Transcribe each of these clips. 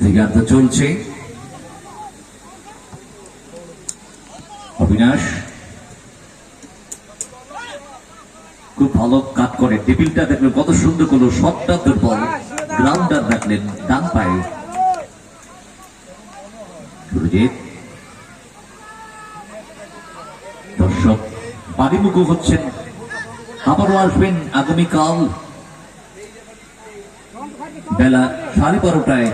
তৃতীয়ার্ধ চলছে। অবিনাশ, খুব ভালো কাট করে। টেবিলটা দেখলেন কত সুন্দর করল শটটা দুর্বল। গ্রাউন্ডার দেখলেন ডান পায়ে। দর্শক, বাড়িমুখো হচ্ছেন। আবারও আসবেন আগামীকাল। বেলা সাড়ে বারোটায়।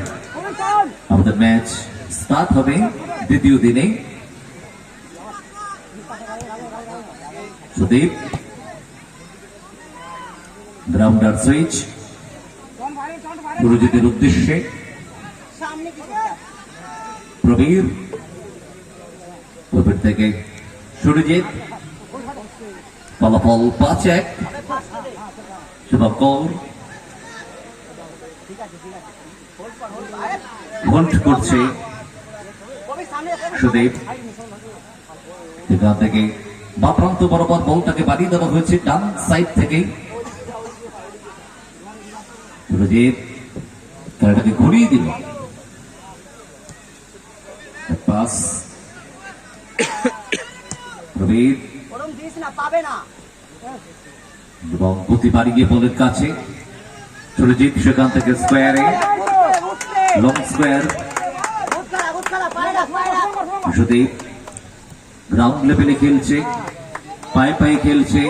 আমাদের ম্যাচ স্টার্ট হবে দ্বিতীয় দিনে। সুদীপ। গ্রাউন্ডার সুইচ সুরজিতের উদ্দেশ্যে। প্রবীর। প্রবীর থেকে সুরজিৎ। ফলাফল পাঁচ এক। শুভঙ্কর। হোল্ড করছে সেখান থেকে বা প্রান্ত বরাবর বলটাকে বাড়িয়ে দেওয়া হয়েছে, ডান সাইড থেকে। সুরজিৎ খেলাটাকে ঘুরিয়ে দিল। পাস। এবং গতি বাড়িয়ে বলের কাছে। সুরজিৎ সেখান থেকে স্কোয়ারে লং স্কোয়ার সুদীপ গ্রাউন্ড লেভেলে খেলছে, পায়ে পায়ে খেলছে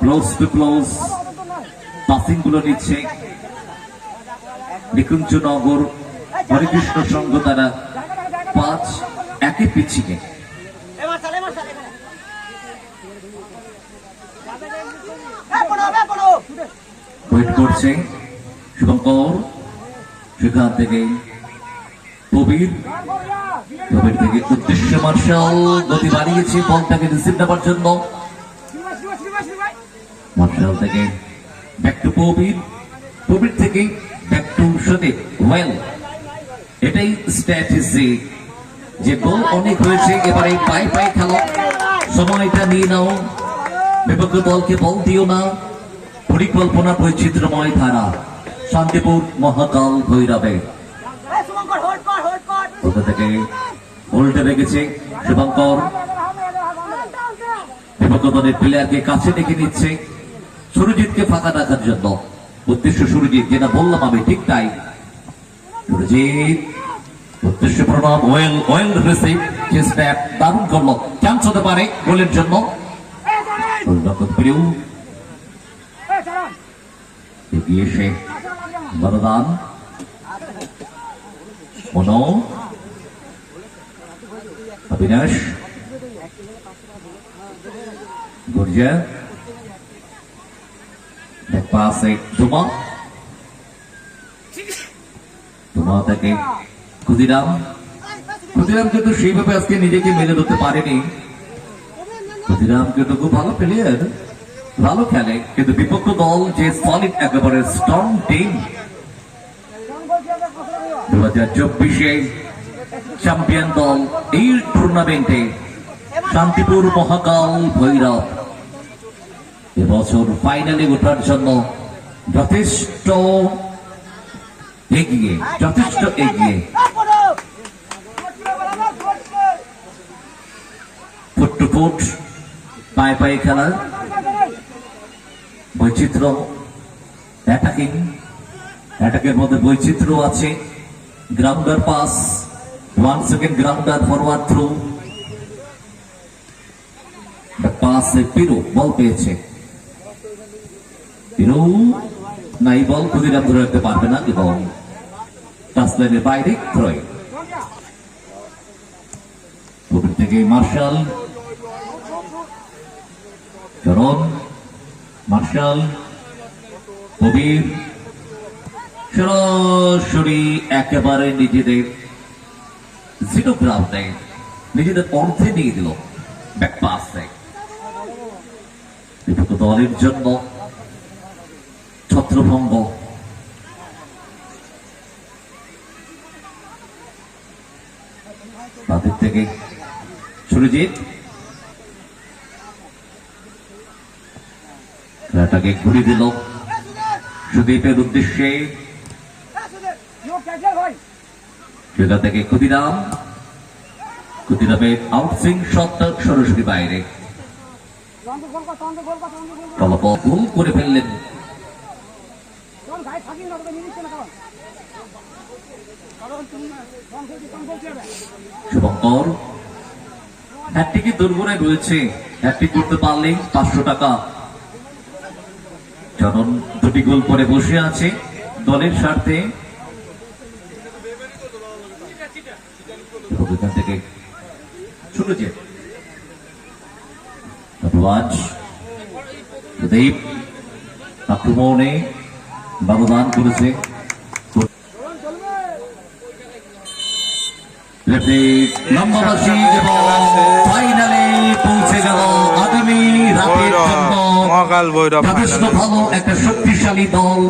ক্লোজ টু ক্লোজ পাসিংগুলো নিচ্ছে। নিকুঞ্জনগর, হরিকৃষ্ণ সংঘ তারা পাঁচ একই পিছিয়ে ওয়েট করছে, শুভঙ্কর। সেখান থেকে কবির কবির থেকে উদ্দেশ্য মার্শাল গতি বাড়িয়েছে, বলটাকে রিসিভ নেবার জন্য। মার্শাল থেকে ব্যাক টু কবির কবির থেকে ব্যাক টু সদীপ। ওয়েল এটাই স্ট্র্যাটেজি যে গোল অনেক হয়েছে, এবারে পায়ে পায়ে খেলো। সময়টা নিয়ে নাও। বিপক্ষ দলকে বল দিও না। পরিকল্পনা বৈচিত্র্যময় ধারা। শান্তিপুর মহাকাল ভৈরবে। কোথা থেকে উল্টে রেখেছে শুভঙ্কর। বিপক্ষদনের প্লেয়ারকে কাছে ডেকে নিচ্ছে সুরজিৎকে ফাঁকা রাখার জন্য। উদ্দেশ্য সুরজিৎ যেটা বললাম আমি ঠিক তাই। সুরজিৎ উদ্দেশ্য প্রণাম ওয়েল ওয়েল রিসিভ যে স্ন্যাপ দারুণ করল। চান্স হতে পারে গোলের জন্য। এগিয়ে এসে বরদান মনো, অবিনাশ, গুর্জা পাশে জুমা জুমা থেকে ক্ষুদিরাম ক্ষুদিরাম কিন্তু সেইভাবে আজকে নিজেকে মেলে ধরতে পারেনি। ক্ষুদিরাম কিন্তু খুব ভালো প্লেয়ার ভালো খেলে, কিন্তু বিপক্ষ দল যে সলিড একেবারে স্ট্রং টিম দু হাজার চব্বিশে চ্যাম্পিয়ন দল এই টুর্নামেন্টে শান্তিপুর মহাকাল ভৈরব। এবছর ফাইনালে ওঠার জন্য যথেষ্ট এগিয়ে যথেষ্ট এগিয়ে ফুট টু ফুট পায়ে পায়ে খেলা। বৈচিত্র্য। অ্যাটাকিং অ্যাটাকের মধ্যে বৈচিত্র্য আছে। Grounder pass one second grounder forward through Piru ball পেয়েছে। পিরু বল ধরে রাখতে পারবে না এবং বাইরে ক্রয় থেকে মার্শাল চরণ মার্শাল কবির সরাসরি একেবারে নিজেদের জিরো গ্রাউন্ডে নিজেদের অর্ধে নিয়ে দিল ব্যাক পাসে বিপক্ষ দলের জন্য ছত্রভঙ্গ। তাদের থেকে সুরজিৎ খেলাটাকে ঘুরিয়ে দিল। সুদীপের উদ্দেশ্যে সেখান থেকে ক্ষুদিরাম। ক্ষুদিরামের আউটসুইং শটটা সরাসরি বাইরে। গোল করে ফেললেন। শুভঙ্কর। হ্যাটটিকে দুর্গুণে রয়েছে। হ্যাটটি করতে পারলেই পাঁচশো টাকা। জনন দুটি গোল করে বসে আছে দলের স্বার্থে। থেকে আক্রমণে ব্যবধান করেছে। ফাইনালে পৌঁছে গেল মহাকাল ভৈরব যথেষ্ট ভালো একটা শক্তিশালী দল।